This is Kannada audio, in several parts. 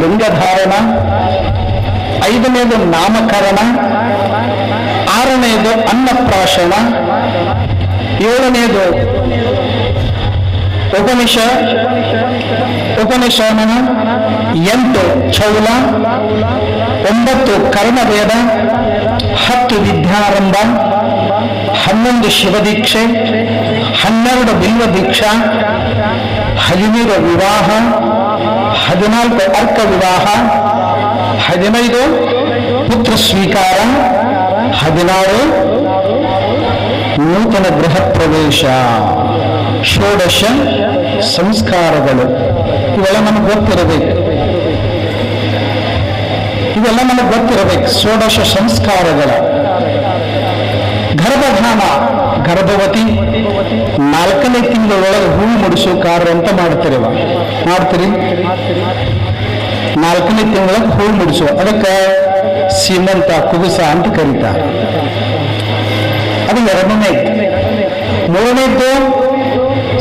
ಲಿಂಗಧಾರಣ, ಐದನೇದು ನಾಮಕರಣ ಆರನೆಯದು ಅನ್ನಪ್ರಾಶನ ಏಳನೆಯದು ಉಪನಿಷ ಉಪನಿಷಾನ ಎಂಟು ಚೌಲ ಒಂಬತ್ತು ಕರ್ಮವೇದ, ಹತ್ತು ವಿದ್ಯಾರಂಭ, ಹನ್ನೊಂದು ಶಿವದೀಕ್ಷೆ, ಹನ್ನೆರಡು ಬಿಲ್ವ ದೀಕ್ಷಾ ಹದಿಮೂರು ವಿವಾಹ ಹದಿನಾಲ್ಕು ಅರ್ಕ ವಿವಾಹ, ಹದಿನೈದು ಪುತ್ರ ಸ್ವೀಕಾರ, ಹದಿನಾರು ನೂತನ ಗೃಹ ಪ್ರವೇಶ, ಷೋಡಶ ಸಂಸ್ಕಾರಗಳು. ಇವೆಲ್ಲ ನಮಗೆ ಗೊತ್ತಿರಬೇಕು. ಇವೆಲ್ಲ ನಮಗೆ ಗೊತ್ತಿರಬೇಕು. ಷೋಡಶ ಸಂಸ್ಕಾರಗಳು ಗರ್ಭಧಾಮ. ಗರ್ಭವತಿ, ನಾಲ್ಕನೇ ತಿಂಗಳೊಳಗೆ ಹೂವು ಮುಡಿಸೋ ಕಾರ್ಯ ಅಂತ ಮಾಡ್ತೀರವ ಮಾಡ್ತೀರಿ? ನಾಲ್ಕನೇ ತಿಂಗಳಿಗೆ ಹೂವು ಮುಡಿಸು ಅದಕ್ಕೆ ಸೀಮಂತ, ಕುಗುಸ ಅಂತ ಕರೀತಾರೆ. ಅದು ಎರಡನೇ. ಮೂರನೇದ್ದು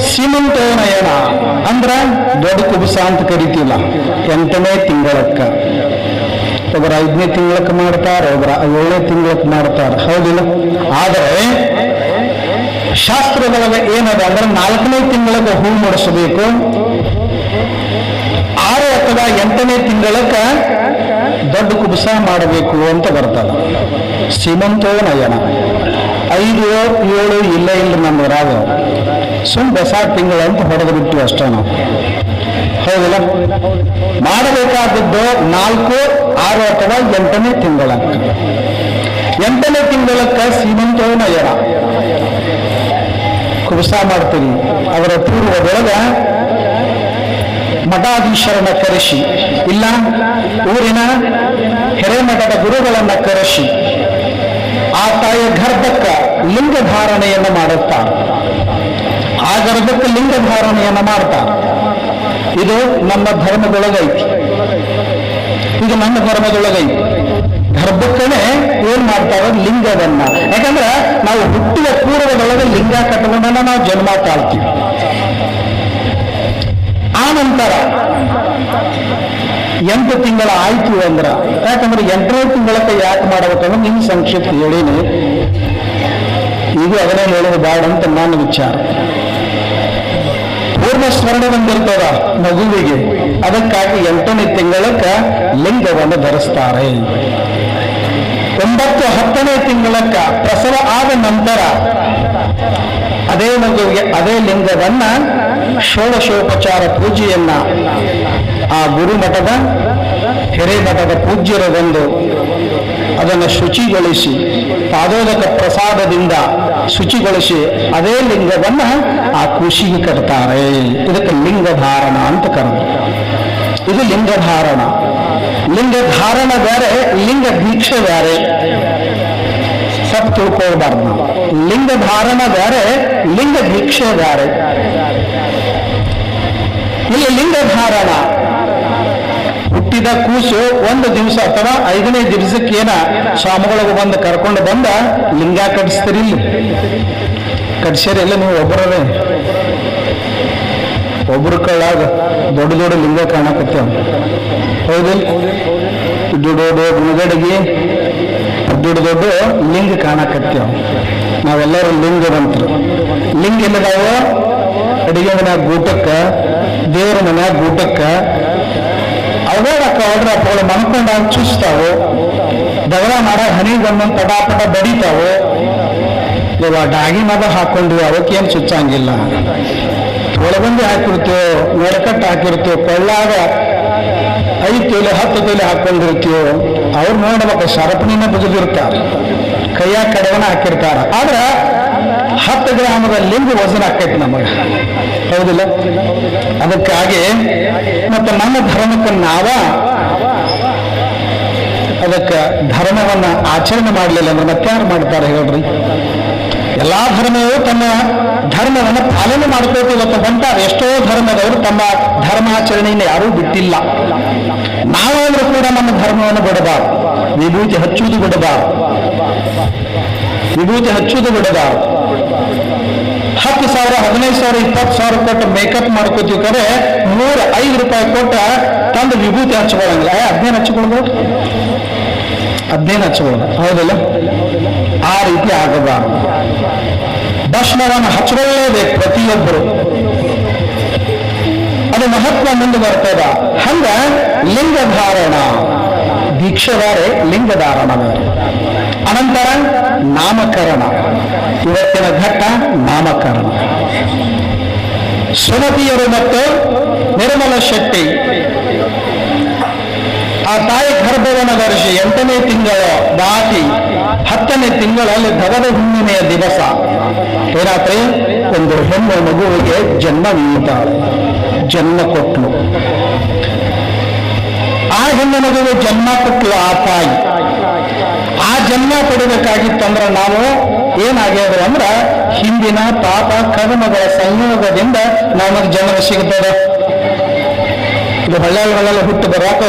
ಸೀಮಂತೋನಯನ. ಅಂದ್ರ ದೊಡ್ಡ ಕುಬುಸ ಅಂತ ಕರಿತೀವಲ್ಲ, ಎಂಟನೇ ತಿಂಗಳಕ್ಕ. ಒಬ್ಬರ ಐದನೇ ತಿಂಗಳಕ್ಕೆ ಮಾಡ್ತಾರ, ಒಬ್ಬರ ಏಳನೇ ತಿಂಗಳಕ್ಕೆ ಮಾಡ್ತಾರೆ. ಹೌದಿಲ್ಲ? ಆದರೆ ಶಾಸ್ತ್ರದೊಳಗೆ ಏನದ? ಅಂದ್ರೆ ನಾಲ್ಕನೇ ತಿಂಗಳಿಗೆ ಹೂ ಮೂಡಿಸಬೇಕು. ಆರು ಅಥವಾ ಎಂಟನೇ ತಿಂಗಳಕ್ಕ ದೊಡ್ಡ ಕುಬಸ ಮಾಡಬೇಕು ಅಂತ ಬರ್ತದ. ಸೀಮಂತೋ ನಯನ. ಐದು, ಏಳು, ಇಲ್ಲ ಇಲ್ಲ, ನಮ್ಮ ರಾಗ. ಸುಮ್ ದಸ ತಿಂಗಳು ಅಂತ ಹೊಡೆದು ಬಿಟ್ಟು ಅಷ್ಟೇ ನಾವು. ಹೌದಿಲ್ಲ? ಮಾಡಬೇಕಾದದ್ದು ನಾಲ್ಕು, ಆರು ಅಥವಾ ಎಂಟನೇ ತಿಂಗಳಕ್ಕ. ಎಂಟನೇ ತಿಂಗಳಕ್ಕ ಸೀಮಂತವನ ನಯನ ಕುಸ ಮಾಡ್ತೀವಿ ಅವರ ಪೂರ್ವದೊಳಗ ಮಠಾಧೀಶರನ್ನ ಕರೆಸಿ, ಇಲ್ಲ, ಊರಿನ ಹಿರೇಮಠದ ಗುರುಗಳನ್ನ ಕರೆಸಿ, ಆ ತಾಯಿಯ ಗರ್ಭಕ್ಕ ಲಿಂಗ ಧಾರಣೆಯನ್ನು ಮಾಡುತ್ತಾರೆ ಆ ಗರ್ಭಕ್ಕೆ ಲಿಂಗ ಧಾರಣೆಯನ್ನು ಮಾಡ್ತಾರೆ ಇದು ನಮ್ಮ ಧರ್ಮದೊಳಗೈತಿ. ಇದು ನಮ್ಮ ಧರ್ಮದೊಳಗೈತಿ. ಗರ್ಭಕ್ಕನೆ ಏನ್ ಮಾಡ್ತಾರೆ ಲಿಂಗವನ್ನ. ಯಾಕಂದ್ರೆ ನಾವು ಹುಟ್ಟುವ ಪೂರ್ವದೊಳಗೆ ಲಿಂಗ ಕಟ್ಕೊಂಡನ್ನ ನಾವು ಜನ್ಮ ತಾಳ್ತೀವಿ ಆ ನಂತರ ಎಂಟು ತಿಂಗಳ ಆಯ್ತು ಅಂದ್ರ, ಯಾಕಂದ್ರೆ ಎಂಟನೇ ತಿಂಗಳಕ್ಕೆ ಯಾಕೆ ಮಾಡ್ಬೇಕಂದ್ರೆ ನಿಮ್ ಸಂಕ್ಷಿಪ್ತ ಹೇಳೀನಿ. ಈಗ ಅದನ್ನೇ ಹೇಳೋದು ಬೇಡ ಅಂತ ನನ್ನ ವಿಚಾರ. ಪೂರ್ಣ ಸ್ಮರಣೆ ಬಂದಿರ್ತದ ಮಗುವಿಗೆ. ಅದಕ್ಕಾಗಿ ಎಂಟನೇ ತಿಂಗಳಕ್ಕ ಲಿಂಗವನ್ನು ಧರಿಸ್ತಾರೆ. ಒಂಬತ್ತು ಹತ್ತನೇ ತಿಂಗಳಕ್ಕ ಪ್ರಸವ ಆದ ನಂತರ ಅದೇ ಮಗುವಿಗೆ ಅದೇ ಲಿಂಗವನ್ನ ಷೋಡಶೋಪಚಾರ ಪೂಜೆಯನ್ನ ಆ ಗುರುಮಠದ ಹಿರೇಮಠದ ಪೂಜ್ಯರ ಬಂದು ಅದನ್ನು ಶುಚಿಗೊಳಿಸಿ ಪಾದೋದಕ ಪ್ರಸಾದದಿಂದ ಶುಚಿಗೊಳಿಸಿ ಅದೇ ಲಿಂಗವನ್ನು ಆ ಖುಷಿಗೆ ಕಟ್ತಾರೆ. ಇದಕ್ಕೆ ಲಿಂಗಧಾರಣ ಅಂತ ಕರೆದು ಇದು ಲಿಂಗಧಾರಣ ಲಿಂಗಧಾರಣ ಬೇರೆ, ಲಿಂಗ ದೀಕ್ಷೆ ಬೇರೆ. ಸಪ್ ತಿಳ್ಕೊಳ್ಬಾರ್ದು ಲಿಂಗ ಧಾರಣ ಬೇರೆ, ಲಿಂಗ ದೀಕ್ಷೆ ಬೇರೆ. ಇಲ್ಲಿ ಲಿಂಗ ಧಾರಣ. ಹುಟ್ಟಿದ ಕೂಸು ಒಂದು ದಿವಸ ಅಥವಾ ಐದನೇ ದಿವಸಕ್ಕೆ ಏನ ಸ್ವಾಮಿಗಳಿಗೆ ಬಂದು ಕರ್ಕೊಂಡು ಬಂದ ಲಿಂಗ ಕಟ್ಸ್ತೀರಿ ಇಲ್ಲಿ. ಕಟ್ಸ್ಯಾರಿ ಎಲ್ಲ ನೀವು ಒಬ್ಬರವೇ. ಒಬ್ರು ಕಳ್ಳಾಗ ದೊಡ್ಡ ದೊಡ್ಡ ಲಿಂಗ ಕಾಣಕತ್ತೇವ. ಹೌದು. ದೊಡ್ಡ ದೊಡ್ಡ ಮುಗಡಿಗೆ ದೊಡ್ಡ ಲಿಂಗ ಕಾಣಕತ್ತೇವ. ನಾವೆಲ್ಲರೂ ಲಿಂಗವಂತರು. ಲಿಂಗ ಇಲ್ಲದಾವ ಅಡಿಗೆ ಮನ್ಯಾಗ ಗೂಟಕ್ಕ ದೇವರ ಮನ್ಯಾಗ ಗೂಟಕ್ಕ ಅವಾಡಕ್ಕ ಹೊಡ್ರ ಅವಳು ಮನ್ಕೊಂಡಾಗ ಚುಚ್ತಾವು. ದಗಲ ಮಾಡ ಹನಿ ಗಮ್ಮನ್ ಪಟ ಪಟ ಬಡಿತಾವು. ಇವಾಗ ಡಾಗಿ ಮದ ಹಾಕೊಂಡ್ವಿ ಅವಕ್ಕೇನು ಚುಚ್ಚಂಗಿಲ್ಲ. ಒಳಗೊಂದು ಹಾಕಿರ್ತೇವೆ, ನಡಕಟ್ಟು ಹಾಕಿರ್ತೇವೆ, ಕೊಳ್ಳಾಗ ಐದು ತೊಲೆ ಹತ್ತು ತೊಲೆ ಹಾಕೊಂಡಿರ್ತೀವೋ ಅವ್ರು ನೋಡ್ಬೇಕು ಸರಪಣಿನ ಬುಜದಿರ್ತಾರೆ ಕೈಯಾಗ ಕಡವನ ಹಾಕಿರ್ತಾರ. ಆದ್ರೆ ಹತ್ತು ಗ್ರಾಮದ ಲಿಂಗ ವಜನ ಆಕೈತಿ ನಮಗೆ. ಹೌದಿಲ್ಲ? ಅದಕ್ಕಾಗಿ ಮತ್ತೆ ನಮ್ಮ ಧರ್ಮಕ್ಕೆ ನಾವ ಅದಕ್ಕೆ ಧರ್ಮವನ್ನ ಆಚರಣೆ ಮಾಡಲಿಲ್ಲ ಅಂದ್ರೆ ಮತ್ತಾರು ಮಾಡ್ತಾರೆ ಹೇಳ್ರಿ? ಎಲ್ಲಾ ಧರ್ಮವು ತಮ್ಮ ಧರ್ಮವನ್ನು ಪಾಲನೆ ಮಾಡ್ಕೋತ ಇವತ್ತು ಎಷ್ಟೋ ಧರ್ಮದವರು ತಮ್ಮ ಧರ್ಮಾಚರಣೆಯನ್ನು ಯಾರೂ ಬಿಟ್ಟಿಲ್ಲ. ನಾವಾದ್ರೂ ಕೂಡ ನಮ್ಮ ಧರ್ಮವನ್ನು ಬಿಡಬಾರ್ದು. ವಿಭೂತಿ ಹಚ್ಚುವುದು ಬಿಡಬಾರ್ದು. ವಿಭೂತಿ ಹಚ್ಚುವುದು ಬಿಡಬಾರ್ದು. ಹತ್ತು ಸಾವಿರ, ಹದಿನೈದು ಸಾವಿರ, ಇಪ್ಪತ್ತು ಸಾವಿರ ಕೊಟ್ಟು ಮೇಕಪ್ ಮಾಡ್ಕೋತೀವಿ ಕರೆ ಮೂರು ಐದು ರೂಪಾಯಿ ಕೊಟ್ಟ ತಂದು ವಿಭೂತಿ ಹಚ್ಕೊಳ್ಳಂಗಿಲ್ಲ. ಅದ್ನೇನು ಹಚ್ಕೊಳ್ಬೋದು? ಅದ್ನೇನು ಹಚ್ಕೊಳ್ಳೋದು ಹೌದಲ್ಲ? ಆ ರೀತಿ ಆಗಬಾರದು. ಭಸ್ಮವನ್ನು ಹಚ್ಕೊಳ್ಳೇಬೇಕು ಪ್ರತಿಯೊಬ್ಬರು. ಅದು ಮಹತ್ವ ಮುಂದೆ ಬರ್ತದ. ಹಂಗ ಲಿಂಗಧಾರಣ. ದೀಕ್ಷೆದಾರೆ ಲಿಂಗಧಾರಣ ಬೇರೆ. ಅನಂತರ ನಾಮಕರಣ. ಇವತ್ತಿನ ಘಟ್ಟ ನಾಮಕರಣ. ಸುಮತಿಯರು ಮತ್ತು ನಿರ್ಮಲ ಶೆಟ್ಟಿ. ಆ ತಾಯಿ ಗರ್ಭವನ ವರ್ಷ ಎಂಟನೇ ತಿಂಗಳ ದಾಟಿ ಹತ್ತನೇ ತಿಂಗಳಲ್ಲಿ ಧಗದ ಹುಣ್ಣಿಮೆಯ ದಿವಸ. ಏನಾದ್ರೆ ಒಂದು ಹೆಣ್ಣು ಮಗುವಿಗೆ ಜನ್ಮ ನೀಡಿದ್ದಾಳೆ ಜನ್ಮ ಕೊಟ್ಲು. ಆ ಹೆಣ್ಣು ಮಗುವಿಗೆ ಜನ್ಮ ಕೊಟ್ಲು ಆ ತಾಯಿ. ಆ ಜನ್ಮ ಕೊಡಬೇಕಾಗಿತ್ತಂದ್ರೆ ನಾವು ಏನಾಗ್ಯದ ಅಂದ್ರ ಹಿಂದಿನ ಪಾಪ ಕರ್ಮಗಳ ಸಂಯೋಗದಿಂದ ನಮಗೆ ಜನ್ಮ ಸಿಗುತ್ತದೆ ಇದು ಬಳ್ಳಾರಿಗಳೆಲ್ಲ ಹುಟ್ಟು ಬರಾಕ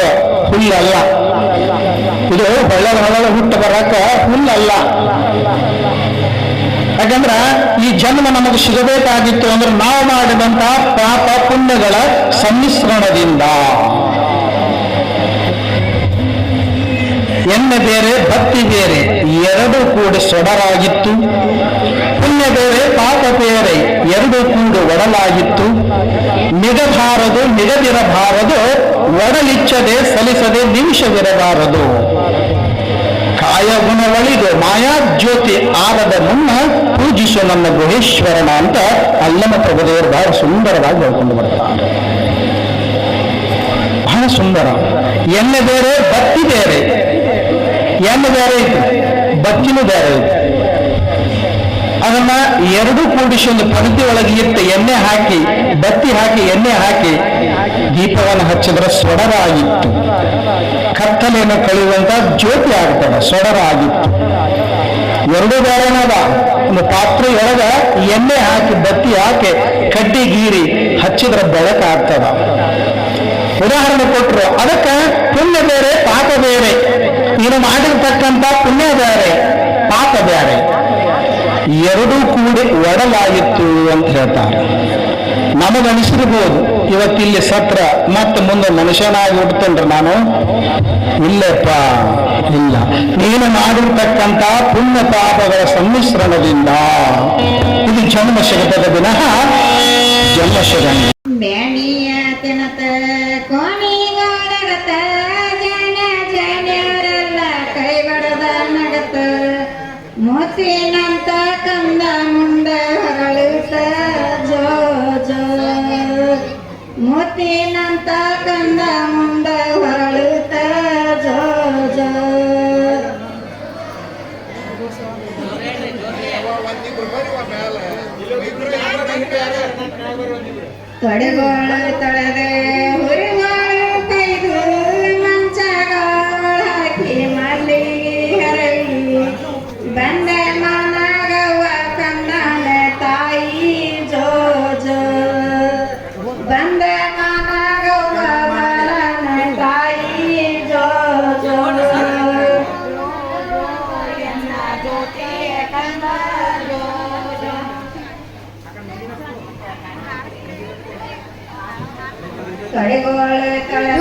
ಹುಲ್ಲಲ್ಲ ಇದು ಬಳ್ಳಾರಿಗಳೆಲ್ಲ ಹುಟ್ಟು ಬರಕ ಹುಲ್ಲಲ್ಲ ಯಾಕಂದ್ರ ಈ ಜನ್ಮ ನಮಗೆ ಸಿಗಬೇಕಾಗಿತ್ತು ಅಂದ್ರೆ ನಾವು ಮಾಡಿದಂತಹ ಪಾಪ ಪುಣ್ಯಗಳ ಸಮ್ಮಿಶ್ರಣದಿಂದ. ಎಣ್ಣೆ ಬೇರೆ ಭಕ್ತಿ ಬೇರೆ, ಎರಡು ಕೂಡ ಸೊಡರಾಗಿತ್ತು ಪುಣ್ಯ ಬೇರೆ, ಪಾಪ ಬೇರೆ, ಎರಡು ಕೂಡ ಒಡಲಾಗಿತ್ತು. ನಿಗಬಾರದು ನಿಗದಿರಬಾರದು, ಒಡಲಿಚ್ಚದೆ, ಸಲಿಸದೆ, ನಿಮಿಷವಿರಬಾರದು. ಕಾಯ ಗುಣವಳಿದು ಮಾಯಾ ಜ್ಯೋತಿ ಆರದ ಮುನ್ನ ಪೂಜಿಸೋ ನನ್ನ ಗುಹೇಶ್ವರನ ಅಂತ ಅಲ್ಲಮ ಪ್ರಭುದೇವರು ಬಹಳ ಸುಂದರವಾಗಿ ಹೇಳ್ಕೊಂಡು ಬರ್ತಾರೆ ಬಹಳ ಸುಂದರ. ಎಣ್ಣೆ ಬೇರೆ, ಬತ್ತಿ ಬೇರೆ. ಎಣ್ಣೆ ಬೇರೆ ಇತ್ತು. ಬತ್ತಿನೂ ಬೇರೆ ಇತ್ತು. ಅದನ್ನ ಎರಡು ಕೂಡಿಸಿ ಒಂದು ಪಂಕ್ತಿ ಒಳಗೆ ಇಟ್ಟು ಎಣ್ಣೆ ಹಾಕಿ, ಬತ್ತಿ ಹಾಕಿ, ಎಣ್ಣೆ ಹಾಕಿ, ದೀಪವನ್ನು ಹಚ್ಚಿದ್ರೆ ಸೊಡರ ಆಗಿತ್ತು ಕತ್ತಲೆಯನ್ನು ಕಳೆಯುವಂತ ಜ್ಯೋತಿ ಆಗ್ತದೆ ಸೊಡರ ಆಗಿತ್ತು ಎರಡು ಬೇರೆನದ ಒಂದು ಪಾತ್ರೆಯೊಳಗ ಎಣ್ಣೆ ಹಾಕಿ, ಬತ್ತಿ ಹಾಕಿ, ಕಡ್ಡಿ ಗೀರಿ ಹಚ್ಚಿದ್ರೆ ಬೆಳಕಾಗ್ತದ. ಉದಾಹರಣೆ ಕೊಟ್ಟರು ಅದಕ್ಕೆ ಪುಣ್ಯ ಬೇರೆ, ಪಾಪ ಬೇರೆ ನೀನು ಮಾಡಿರ್ತಕ್ಕಂಥ ಪುಣ್ಯ ಬೇರೆ ಪಾಪ ಬೇರೆ ಎರಡೂ ಕೂಡಿ ಅಂತ ಹೇಳ್ತಾರೆ. ನಮಗನಿಸಿರ್ಬೋದು ಇವತ್ತಿಲ್ಲಿ ಸತ್ರ ಮತ್ತೆ ಮುಂದೆ ಮನುಷ್ಯನಾಗಿ ಹುಡ್ತೇನ್ರಿ ನಾನು. ಇಲ್ಲಪ್ಪ, ಇಲ್ಲ. ನೀನು ಮಾಡಿರ್ತಕ್ಕಂಥ ಪುಣ್ಯ ಪಾಪಗಳ ಸಮ್ಮಿಶ್ರಣದಿಂದ ಇದು ಜನ್ಮ ಶಗತದ ವಿನಃ ಜನ್ಮ ಸಿಗಂಗಿಲ್ಲ ಬ್ಯಾಣಿಯ ತೊಡೆಗೋಳು ತೊಳೆದೆ ಹುರಿಗೋಳು ಕೈದು ಮಂಚಗೋಳು ಹಾಕಿ ಮಲ್ಲಿಗೆ ಹರಳಿ ಬಂದೆ கடைகோள தலை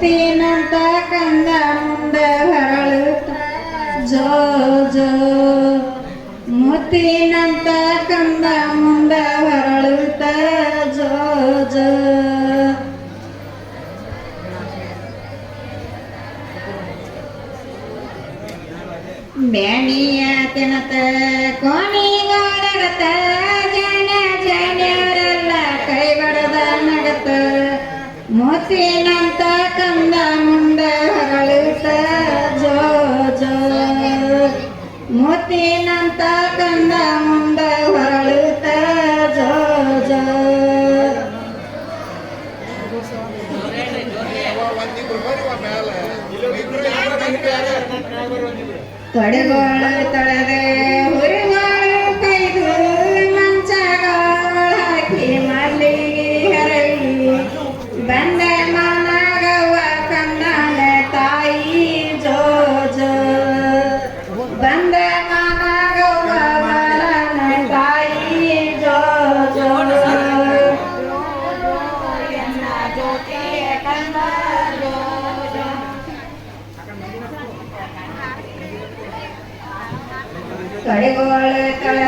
ಮುತ್ತಿನಂತ ಕಂದ ಮುಂದೆ ಹರಳುತ್ತ. ಜೋ ಜೋ ಮುತ್ತಿನಂತ ಕಂದ ಮುಂದೆ ಹರಳುತ್ತ. ಜೋ ಜೋ. ಬ್ಯಾಣಿಯ ತಿನತ, ಕೋಣಿಗಾಡಗತ, ಜನ ಕೈ ಬಡದ ನಗತ. ಮೋತಿನಂತ ಕಡೆಗೋಳ ತಳದೆ ಹೊರ கடைகோள தள